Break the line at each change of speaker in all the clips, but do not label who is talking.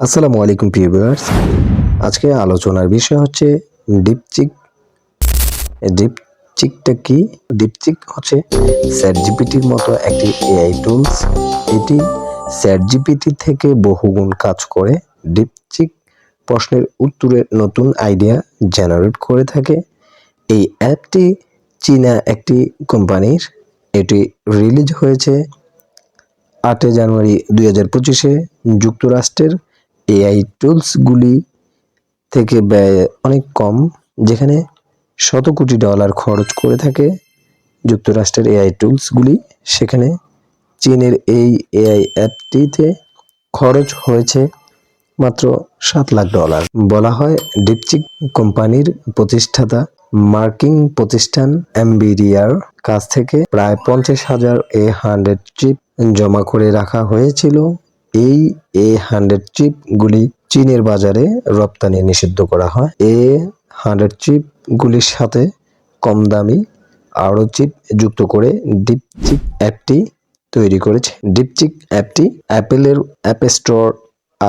আসসালামু আলাইকুম প্রিয় ভিউয়ার্স আজকে আলোচনার বিষয় হচ্ছে ডিপচিক। ডিপচিকটা কি? ডিপচিক হচ্ছে স্যাট জিপিটির মতো একটি এআই টুলস এটি স্যাট জিপিটি থেকে বহুগুণ কাজ করে। ডিপচিক প্রশ্নের উত্তরের নতুন আইডিয়া জেনারেট করে থাকে। এই অ্যাপটি চীনা একটি কোম্পানির। এটি রিলিজ হয়েছে আটই জানুয়ারি দুই হাজার পঁচিশে। যুক্তরাষ্ট্রের এআই টুলসগুলি থেকে ব্যয় অনেক কম, যেখানে শত কোটি ডলার খরচ করে থাকে যুক্তরাষ্ট্রের এআই টুলসগুলি সেখানে চীনের এই এআই অ্যাপটিতে খরচ হয়েছে মাত্র সাত লাখ ডলার। বলা হয় ডিপচিক কোম্পানির প্রতিষ্ঠাতা মার্কিং প্রতিষ্ঠান এমবিডিআর কাছ থেকে প্রায় পঞ্চাশ হাজার এ হান্ড্রেড চিপ জমা করে রাখা হয়েছিল। এই এ হান্ড্রেড চিপ গুলি চীনের বাজারে রপ্তানি নিষিদ্ধ করা হয়। এ হান্ড্রেড চিপ গুলির সাথে কম দামি আরও চিপ যুক্ত করে ডিপচিক অ্যাপটি তৈরি করেছে। ডিপচিক অ্যাপটি অ্যাপেলের অ্যাপ স্টোর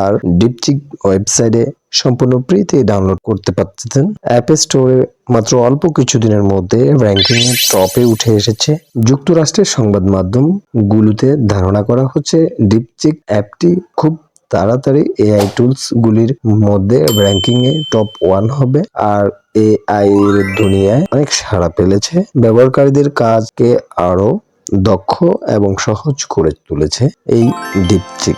আর ডিপচিক ওয়েবসাইটে সম্পূর্ণ ফ্রিতে ডাউনলোড করতে পারতেছেন। অ্যাপ স্টোরে মাত্র অল্প কিছুদিনের মধ্যে র্যাঙ্কিং এর টপে উঠে এসেছে। যুক্তরাষ্ট্রের সংবাদ মাধ্যম গুলোতে ধারণা করা হচ্ছে ডিপচিক অ্যাপটি খুব তাড়াতাড়ি এআই টুলস গুলির মধ্যে র্যাঙ্কিং এ টপ ওয়ান হবে। আর এআই এর দুনিয়ায় অনেক সাড়া ফেলেছে। ব্যবহারকারীদের কাজকে আরও দক্ষ এবং সহজ করে তুলেছে এই ডিপচিক